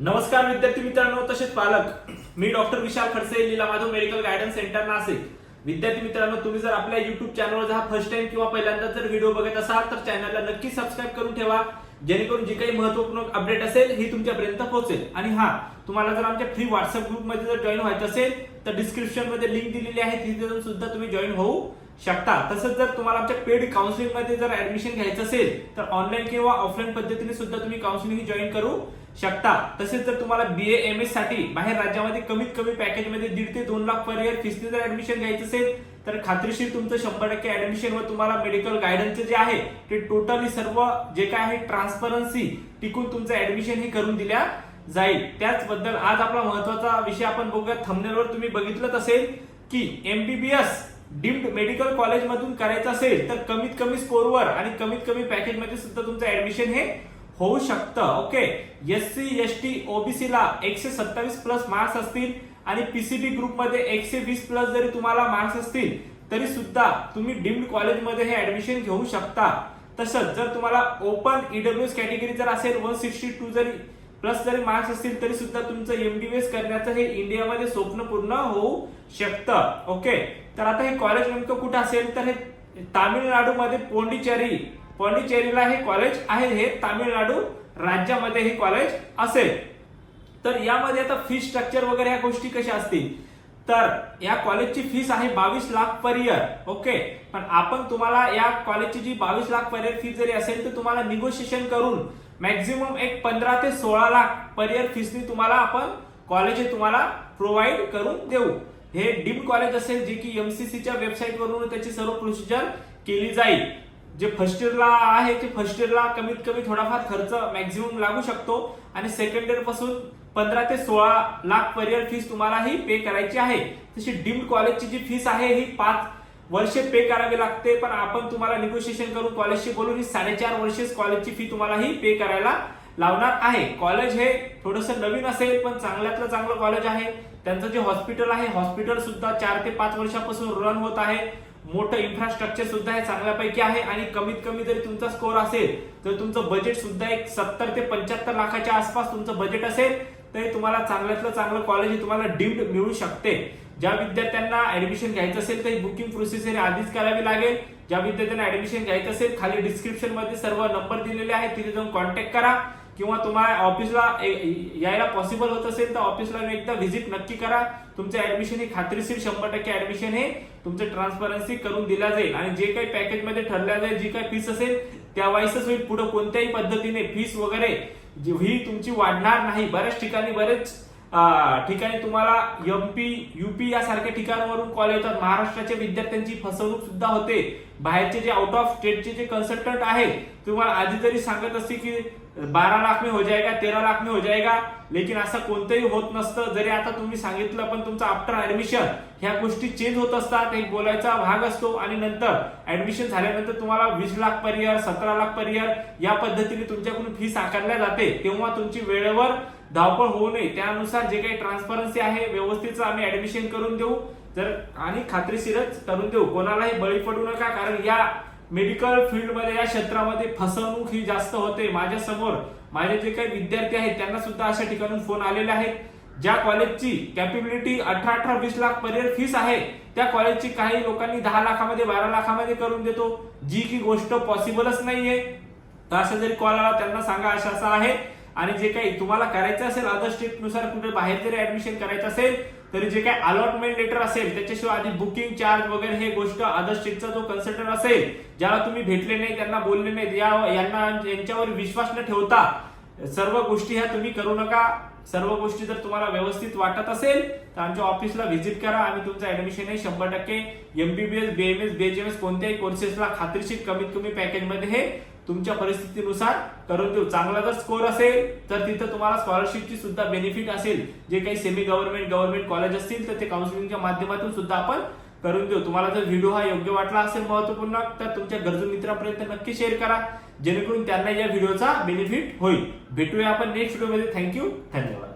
नमस्कार विद्यार्थी मित्रांनो तसेच पालक. मी doctor Vishal Khadse Leela Madhav medical guidance centre Nashik. विद्यार्थी मित्रांनो तुम्ही जर आपल्या युट्यूब चॅनलवर हा फर्स्ट टाइम किंवा पहिल्यांदा जर व्हिडिओ बघत असाल तर चॅनलला नक्की सबस्क्राईब करून ठेवा. जेणेकरून जी काही महत्त्वपूर्ण अपडेट असेल ही तुमच्यापर्यंत पोहोचेल. आणि हा तुम्हाला जर आमच्या फ्री व्हॉट्सअप ग्रुपमध्ये जर जॉईन व्हायचं असेल तर डिस्क्रिप्शनमध्ये लिंक दिलेली आहे तिथे जाऊन सुद्धा तुम्ही जॉईन होऊ शकता. तसंच जर तुम्हाला आमच्या पेड काउन्सिलिंगमध्ये जर ऍडमिशन घ्यायचं असेल तर ऑनलाईन किंवा ऑफलाईन पद्धतीने सुद्धा तुम्ही काउन्सिलिंग जॉईन करू शकता. तसेच जर तुम्हाला बी एम एससाठी बाहेर राज्यामध्ये कमीत कमी पॅकेजमध्ये दीड ते दोन लाख पर इयर फीसने जर ऍडमिशन घ्यायचं असेल तर खात्रीशीर तुमचं शंभर टक्के ऍडमिशन व तुम्हाला मेडिकल गायडन्सचे जे आहे ते टोटली सर्व जे काय आहे ट्रान्सपरन्सी टिकून तुमचं ऍडमिशन हे करून दिल्या जाईल. त्याचबद्दल आज आपला महत्त्वाचा विषय आपण बघूया थंबनेलवर तुम्ही बघितलंच असेल की एमबीबीएस डीम्ड मेडिकल कॉलेजमधून करायचं असेल तर कमीत कमी स्कोरवर आणि कमीत कमी पॅकेजमध्ये सुद्धा तुमचं ऍडमिशन हे होऊ शकतं okay? S C S T OBC ला एकशे सत्तावीस प्लस मार्क्स असतील आणि पीसीबी ग्रुपमध्ये एकशे वीस प्लस जरी तुम्हाला मार्क्स असतील तरी सुद्धा तुम्ही डीम्ड कॉलेजमध्ये हे ऍडमिशन घेऊ शकता. तसंच जर तुम्हाला ओपन ईडब्ल्यूएस कॅटेगरी जर असेल वन सिक्स्टी टू जरी प्लस जरी मार्क्स असतील तरी सुद्धा तुमचं एमबीबीएस करण्याचं हे इंडियामध्ये स्वप्न पूर्ण होऊ शकतं. ओके तर आता हे कॉलेज नेमकं कुठं असेल? तर हे तामिळनाडूमध्ये पोंडिचेरी पॉंडिचेरीला हे कॉलेज आहे हे तामिळनाडू राज्यामध्ये हे कॉलेज असेल. तर यामध्ये आता फी स्ट्रक्चर वगैरे ह्या गोष्टी कशा असतील? तर या कॉलेजची फीस आहे बावीस लाख पर इयर ओके पण आपण तुम्हाला या कॉलेजची जी बावीस लाख पर इयर फी जरी असेल तर तुम्हाला निगोशिएशन करून मॅक्झिमम एक पंधरा ते सोळा लाख पर इयर फीसनी तुम्हाला आपण कॉलेज तुम्हाला प्रोव्हाइड करून देऊ. हे डीम कॉलेज असेल जे की एमसीसीच्या वेबसाईट वरून त्याची सर्व प्रोसिजर केली जाईल. जे फर्स्ट इयरला आहे ते फर्स्ट इयरला कमीत कमी थोडाफार खर्च मॅक्झिमम लागू शकतो. आणि सेकंड इयरपासून पंधरा ते सोळा लाख पर इयर फीस तुम्हाला ही पे करायची आहे. तशी डीम कॉलेजची जी फीस आहे ही पाच वर्षे पे करावे लागते पण आपण तुम्हाला निगोशिएशन करून कॉलेजशी बोलून ही साडेचार वर्षेच कॉलेजची फी तुम्हाला ही पे करायला लावणार आहे. कॉलेज हे थोडस नवीन असेल पण चांगल्यातलं चांगलं कॉलेज आहे. त्यांचं जे हॉस्पिटल आहे हॉस्पिटल सुद्धा चार ते पाच वर्षापासून रन होत आहे. मोठं इन्फ्रास्ट्रक्चर सुद्धा हे चांगल्यापैकी आहे आणि कमीत कमी जरी तुमचा स्कोर असेल तर तुमचं बजेट सुद्धा एक सत्तर ते पंच्याहत्तर लाखाच्या आसपास तुमचं बजेट असेल तरी तुम्हाला चांगल्यातलं चांगलं कॉलेज हे तुम्हाला डीम्ड मिळू शकते. ज्या विद्यार्थ्यांना ऍडमिशन घ्यायचं असेल तर बुकिंग प्रोसेस हे आधीच करावी लागेल. ज्या विद्यार्थ्यांना ऍडमिशन घ्यायचं असेल खाली डिस्क्रिप्शनमध्ये सर्व नंबर दिलेले आहेत. तिथे जाऊन कॉन्टॅक्ट करा. किंवा तुम्हाला ऑफिसला यायला पॉसिबल होत असेल तर ऑफिसला एकदा व्हिजिट नक्की करा. तुमचं ऍडमिशन हे खात्रीशीर शंभर टक्के ऍडमिशन हे तुमचं ट्रान्सपरन्सी करून दिला जाईल. आणि जे काही पॅकेजमध्ये ठरल्या जाईल जी काही फीस असेल त्या वाईसच होईल. पुढे कोणत्याही पद्धतीने फीस वगैरे ही तुमची वाढणार नाही. बऱ्याच ठिकाणी बरेच ठिकाणी तुम्हाला एमपी युपी यासारख्या ठिकाणावरून कॉल येतात. महाराष्ट्राच्या विद्यार्थ्यांची फसवणूक सुद्धा होते. बाहेरचे जे आउट ऑफ स्टेटचे जे कन्सल्टंट आहेत तुम्हाला आधी तरी सांगत असते की बारा लाख में हो जाएगा तेरा लाख में हो जाएगा लेकिन असं कोणतंही होत नसतं. जरी आता तुम्ही सांगितलं पण तुमचं आफ्टर ऍडमिशन ह्या गोष्टी चेंज होत असतात. एक बोलायचा भाग असतो आणि नंतर ऍडमिशन झाल्यानंतर तुम्हाला वीस लाख पर इयर सतरा लाख पर इयर या पद्धतीने तुमच्याकडून फीस आकारल्या जाते. तेव्हा तुमची वेळेवर धावपळ होऊ नये. त्यानुसार जे काही ट्रान्सपरन्सी आहे व्यवस्थित आम्ही ऍडमिशन करून देऊ. तर आणि खात्रीशीरच करून देऊ. कोणालाही बळी पडू नका कारण या मेडिकल फील्डमध्ये या क्षेत्रामध्ये फसवणूक ही जास्त होते. माझ्यासमोर माझे जे काही विद्यार्थी आहेत त्यांना सुद्धा अशा ठिकाणून फोन आलेले आहेत. ज्या कॉलेजची कॅपेबिलिटी अठरा अठरा वीस लाख पर्यंत फीस आहे त्या कॉलेजची काही लोकांनी दहा लाखामध्ये बारा लाखामध्ये करून देतो. जी की गोष्ट पॉसिबलच नाहीये. तर असं जरी कॉल आला त्यांना सांगा असं असं आहे. आणि जे काही तुम्हाला करायचं असेल अदर स्टेटनुसार कुठे बाहेर जरी ऍडमिशन करायचं असेल तरी जे काही अलॉटमेंट लेटर असेल त्याच्याशिवाय आधी बुकिंग चार्ज वगैरे हे गोष्ट अदर स्टेटचा जो कन्सल्टंट असेल ज्याला तुम्ही भेटले नाही त्यांना बोलले नाही या यांना यांच्यावर विश्वास न ठेवता सर्व गोष्टी ह्या तुम्ही करू नका. सर्व गोष्टी जर तुम्हाला व्यवस्थित वाटत असेल तर आमच्या ऑफिसला व्हिजिट करा आणि तुमचं ऍडमिशन आहे शंभर टक्के. एमबीबीएस बीएमएस बीएचएमएस कोणत्याही कोर्सेसला खात्रीशीर कमीत कमी पॅकेजमध्ये हे तुमच्या परिस्थितीनुसार करून देऊ. चांगला जर स्कोर असेल तर तिथं तुम्हाला स्कॉलरशिपची सुद्धा बेनिफिट असेल. जे काही सेमी गव्हर्नमेंट गव्हर्नमेंट कॉलेज असतील तर ते काउन्सिलिंगच्या माध्यमातून सुद्धा आपण करून देऊ. तुम्हाला जर व्हिडिओ हा योग्य वाटला असेल महत्त्वपूर्ण तर तुमच्या गरजू मित्रांपर्यंत नक्की शेअर करा. जेणेकरून त्यांना या व्हिडिओचा बेनिफिट होईल. भेटूया आपण नेक्स्ट व्हिडिओमध्ये थँक्यू धन्यवाद.